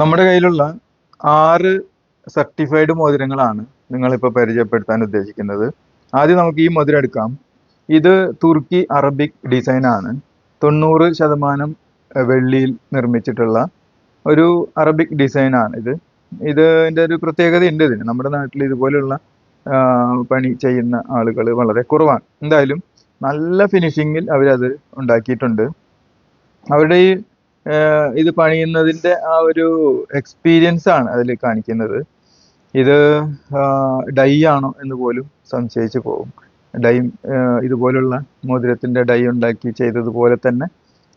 നമ്മുടെ കയ്യിലുള്ള ആറ് സർട്ടിഫൈഡ് മോതിരങ്ങളാണ് നിങ്ങളിപ്പോൾ പരിചയപ്പെടുത്താൻ ഉദ്ദേശിക്കുന്നത്. ആദ്യം നമുക്ക് ഈ മോതിരം എടുക്കാം. ഇത് തുർക്കി അറബിക് ഡിസൈൻ ആണ്. തൊണ്ണൂറ് ശതമാനം വെള്ളിയിൽ നിർമ്മിച്ചിട്ടുള്ള ഒരു അറബിക് ഡിസൈൻ ആണ് ഇത്. ഇതിന്റെ ഒരു പ്രത്യേകത ഉണ്ട് ഇതിന്. നമ്മുടെ നാട്ടിൽ ഇതുപോലെയുള്ള പണി ചെയ്യുന്ന ആളുകൾ വളരെ കുറവാണ്. എന്തായാലും നല്ല ഫിനിഷിങ്ങിൽ അവരത് ഉണ്ടാക്കിയിട്ടുണ്ട്. അവരുടെ ഈ ഇത് പണിയുന്നതിന്റെ ആ ഒരു എക്സ്പീരിയൻസ് ആണ് അതിൽ കാണിക്കുന്നത്. ഇത് ഡൈ ആണോ എന്ന് പോലും സംശയിച്ചു പോകും. ഡൈ ഇതുപോലുള്ള മോതിരത്തിന്റെ ഡൈ ഉണ്ടാക്കി ചെയ്തതുപോലെ തന്നെ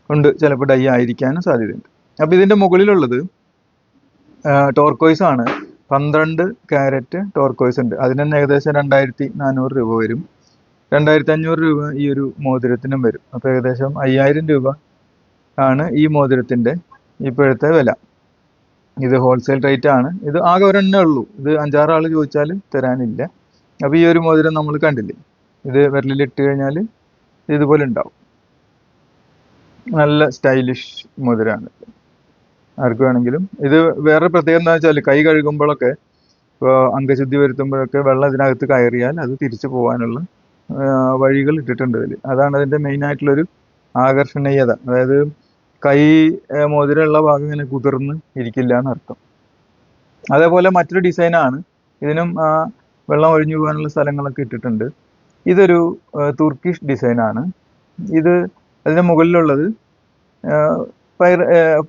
ഉണ്ട്. ചിലപ്പോൾ ഡൈ ആയിരിക്കാനും സാധ്യതയുണ്ട്. അപ്പോൾ ഇതിന്റെ മുകളിലുള്ളത് ടോർക്കോയ്സ് ആണ്. പന്ത്രണ്ട് ക്യാരറ്റ് ടോർക്കോയ്സ് ഉണ്ട്. അതിന് തന്നെ ഏകദേശം രണ്ടായിരത്തി നാനൂറ് രൂപ വരും. രണ്ടായിരത്തി അഞ്ഞൂറ് രൂപ ഈ ഒരു മോതിരത്തിനും വരും. അപ്പോൾ ഏകദേശം അയ്യായിരം രൂപ ആണ് ഈ മോതിരത്തിന്റെ ഇപ്പോഴത്തെ വില. ഇത് ഹോൾസെയിൽ റേറ്റ് ആണ്. ഇത് ആകെ ഒരെണ്ണേ ഉള്ളൂ. ഇത് അഞ്ചാറ് ആൾ ചോദിച്ചാൽ തരാനില്ല. അപ്പോൾ ഈ ഒരു മോതിരം നമ്മൾ കണ്ടില്ലേ? ഇത് വിരലിൽ ഇട്ട് കഴിഞ്ഞാൽ ഇതുപോലെ ഉണ്ടാവും. നല്ല സ്റ്റൈലിഷ് മോതിരമാണ്. ആർക്ക് വേണമെങ്കിലും. ഇത് വേറെ പ്രത്യേകത എന്താ വെച്ചാൽ കൈ കഴുകുമ്പോഴൊക്കെ ഇപ്പോൾ അംഗശുദ്ധി വരുത്തുമ്പോഴൊക്കെ വെള്ളം ഇതിനകത്ത് കയറിയാൽ അത് തിരിച്ചു പോകാനുള്ള വഴികൾ ഇട്ടിട്ടുണ്ട് ഇതിൽ അതാണ് അതിന്റെ മെയിൻ ആയിട്ടുള്ളൊരു ആകർഷണീയത. അതായത് കൈ മോതിരമുള്ള ഭാഗം ഇങ്ങനെ കുതിർന്ന് ഇരിക്കില്ല എന്നർത്ഥം. അതേപോലെ മറ്റൊരു ഡിസൈനാണ്. ഇതിനും വെള്ളം ഒഴിഞ്ഞു പോകാനുള്ള സ്ഥലങ്ങളൊക്കെ ഇട്ടിട്ടുണ്ട്. ഇതൊരു തുർക്കിഷ് ഡിസൈനാണ്. ഇത് അതിന് മുകളിലുള്ളത്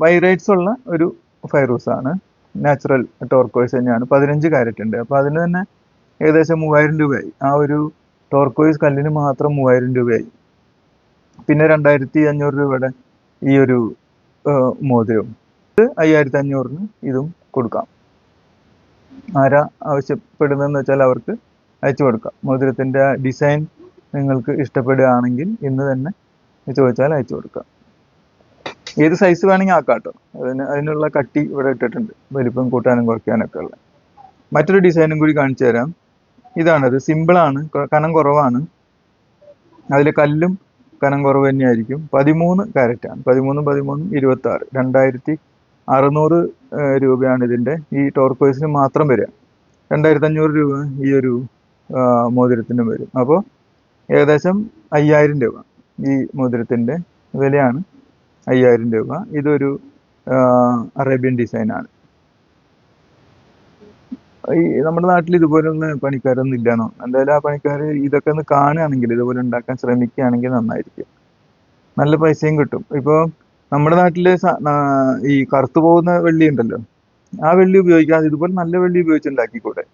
ഫൈറൈറ്റ്സ് ഉള്ള ഒരു ഫൈറൂസ് ആണ് നാച്ചുറൽ ടോർക്കോയ്സ് തന്നെയാണ്. പതിനഞ്ച് കാരറ്റ് ഉണ്ട് അപ്പോൾ അതിന് തന്നെ ഏകദേശം മൂവായിരം രൂപയായി. ആ ഒരു ടോർക്കോയ്സ് കല്ലിന് മാത്രം മൂവായിരം രൂപയായി. പിന്നെ രണ്ടായിരത്തി അഞ്ഞൂറ് രൂപയുടെ ഈ ഒരു മോതിരം മോതിരവും. അയ്യായിരത്തി അഞ്ഞൂറിന് ഇതും കൊടുക്കാം. ആരാ ആവശ്യപ്പെടുന്നതെന്ന് വെച്ചാൽ അവർക്ക് അയച്ചു കൊടുക്കാം. മോതിരത്തിന്റെ ഡിസൈൻ നിങ്ങൾക്ക് ഇഷ്ടപ്പെടുകയാണെങ്കിൽ ഇന്ന് തന്നെ ചോദിച്ചാൽ അയച്ചു കൊടുക്കാം. ഏത് സൈസ് വേണമെങ്കിൽ ആക്കാം കേട്ടോ അതിന് അതിനുള്ള കട്ടി ഇവിടെ ഇട്ടിട്ടുണ്ട്. വലിപ്പം കൂട്ടാനും കുറയ്ക്കാനൊക്കെ ഉള്ള. മറ്റൊരു ഡിസൈനും കൂടി കാണിച്ചു തരാം. ഇതാണത്. സിമ്പിളാണ്. കനം കുറവാണ്. അതിൽ കല്ലും കനം കുറവ് തന്നെയായിരിക്കും. പതിമൂന്ന് കാരറ്റ് ആണ്. പതിമൂന്നും പതിമൂന്നും ഇരുപത്തി ആറ് രണ്ടായിരത്തി അറുന്നൂറ് രൂപയാണ് ഇതിന്റെ ഈ ടോർക്കോയ്സിന് മാത്രം വരിക. രണ്ടായിരത്തി അഞ്ഞൂറ് രൂപ ഈ ഒരു മോതിരത്തിന് വരും. അപ്പോൾ ഏകദേശം അയ്യായിരം രൂപ ഈ മോതിരത്തിന്റെ വിലയാണ്. അയ്യായിരം രൂപ. ഇതൊരു അറേബ്യൻ ഡിസൈൻ ആണ്. ഈ നമ്മുടെ നാട്ടിൽ ഇതുപോലുള്ള പണിക്കാരൊന്നും ഇല്ലാന്നോ? എന്തായാലും ആ പണിക്കാർ ഇതൊക്കെ ഒന്ന് കാണുകയാണെങ്കിൽ ഇതുപോലെ ഉണ്ടാക്കാൻ ശ്രമിക്കുകയാണെങ്കിൽ നന്നായിരിക്കും. നല്ല പൈസയും കിട്ടും. ഇപ്പോൾ നമ്മുടെ നാട്ടിൽ ഈ കറുത്തു പോകുന്ന വെള്ളി ഉണ്ടല്ലോ. ആ വെള്ളി ഉപയോഗിക്കാതെ ഇതുപോലെ നല്ല വെള്ളി ഉപയോഗിച്ച് ഉണ്ടാക്കിക്കൂടെ?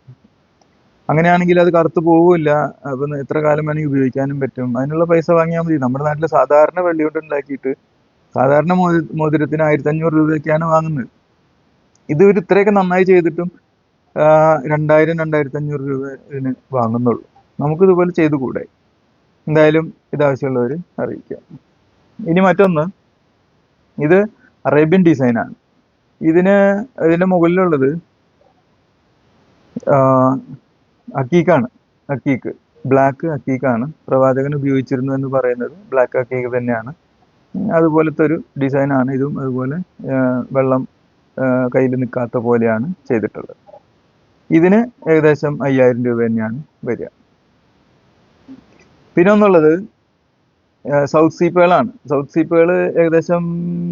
അങ്ങനെയാണെങ്കിൽ അത് കറുത്തു പോവില്ല അപ്പൊ എത്ര കാലം വേണമെങ്കിൽ ഉപയോഗിക്കാനും പറ്റും. അതിനുള്ള പൈസ വാങ്ങിയാൽ മതി. നമ്മുടെ നാട്ടിൽ സാധാരണ വെള്ളി കൊണ്ട് ഉണ്ടാക്കിയിട്ട് സാധാരണ മോതി മോതിരത്തിന് ആയിരത്തി അഞ്ഞൂറ് രൂപയൊക്കെയാണ് വാങ്ങുന്നത്. ഇത് ഒരു ഇത്രയൊക്കെ നന്നായി ചെയ്തിട്ടും രണ്ടായിരം രണ്ടായിരത്തി അഞ്ഞൂറ് രൂപ വാങ്ങുന്നുള്ളൂ. നമുക്ക് ഇതുപോലെ ചെയ്തു കൂടെ എന്തായാലും ഇത് ആവശ്യമുള്ളവർ അറിയിക്കുക. ഇനി മറ്റൊന്ന്. ഇത് അറേബ്യൻ ഡിസൈനാണ് ഇതിന് ഇതിന്റെ മുകളിലുള്ളത് അക്കീക്കാണ്. അക്കീക്ക്. ബ്ലാക്ക് അക്കീക്കാണ്. പ്രവാചകൻ ഉപയോഗിച്ചിരുന്നു എന്ന് പറയുന്നത് ബ്ലാക്ക് അക്കീക്ക് തന്നെയാണ്. അതുപോലത്തെ ഒരു ഡിസൈനാണ്. ഇതും അതുപോലെ വെള്ളം കയ്യിൽ നിൽക്കാത്ത പോലെയാണ് ചെയ്തിട്ടുള്ളത്. ഇതിന് ഏകദേശം അയ്യായിരം രൂപ തന്നെയാണ് വരിക. പിന്നെ ഒന്നുള്ളത് സൗത്ത് സീപ്പുകളാണ് സൗത്ത് സീപ്പുകൾ ഏകദേശം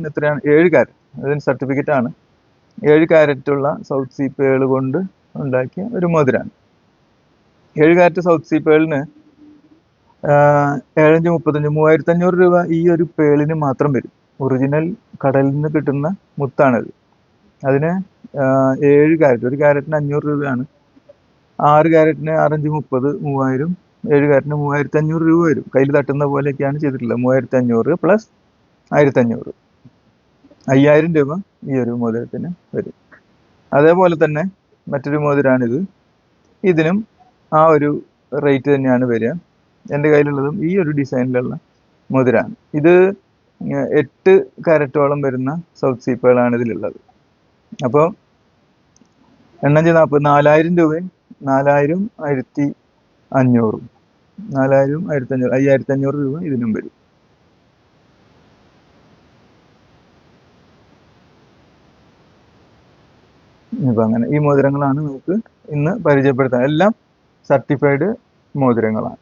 എത്രയാണ്? ഏഴ് കാരറ്റ് അതിന് സർട്ടിഫിക്കറ്റ് ആണ്. ഏഴ് കാരറ്റ് ഉള്ള സൗത്ത് സീപ്പുകൾ കൊണ്ട് ഉണ്ടാക്കിയ ഒരു മോതിരാണ്. ഏഴ് കാരറ്റ് സൗത്ത് സീപ്പുകളിന് ഏഴഞ്ച് മുപ്പത്തഞ്ച് മൂവായിരത്തി അഞ്ഞൂറ് രൂപ ഈ ഒരു പേളിന് മാത്രം വരും. ഒറിജിനൽ കടലിൽ നിന്ന് കിട്ടുന്ന മുത്താണിത്. അതിന് ഏഴ് കാരറ്റ്. ഒരു കാരറ്റിന് അഞ്ഞൂറ് രൂപയാണ്. ആറ് കാരറ്റിന് ആറഞ്ച് മുപ്പത് മൂവായിരം. ഏഴ് കാരറ്റിന് മൂവായിരത്തി അഞ്ഞൂറ് രൂപ വരും. കയ്യിൽ തട്ടുന്ന പോലെയൊക്കെയാണ് ചെയ്തിട്ടുള്ളത്. മൂവായിരത്തി അഞ്ഞൂറ് പ്ലസ് ആയിരത്തി അഞ്ഞൂറ് അയ്യായിരം രൂപ ഈ ഒരു മോതിരത്തിന് വരും. അതേപോലെ തന്നെ മറ്റൊരു മോതിരാണിത്. ഇതിനും ആ ഒരു റേറ്റ് തന്നെയാണ് വരിക. എന്റെ കയ്യിലുള്ളതും ഈ ഒരു ഡിസൈനിലുള്ള മോതിരാണ്. ഇത് എട്ട് കാരറ്റോളം വരുന്ന സൗത്ത് സീപ്പുകളാണ് ഇതിലുള്ളത്. അപ്പോൾ എണ്ണഞ്ച് നാൽപ്പത് നാലായിരം രൂപയും നാലായിരം ആയിരത്തി അഞ്ഞൂറും. നാലായിരം ആയിരത്തി അഞ്ഞൂറ്. അയ്യായിരത്തി അഞ്ഞൂറ് രൂപ ഇതിനും വരും. ഇപ്പം അങ്ങനെ ഈ മോതിരങ്ങളാണ് നമുക്ക് ഇന്ന് പരിചയപ്പെടുത്താൻ. എല്ലാം സർട്ടിഫൈഡ് മോതിരങ്ങളാണ്.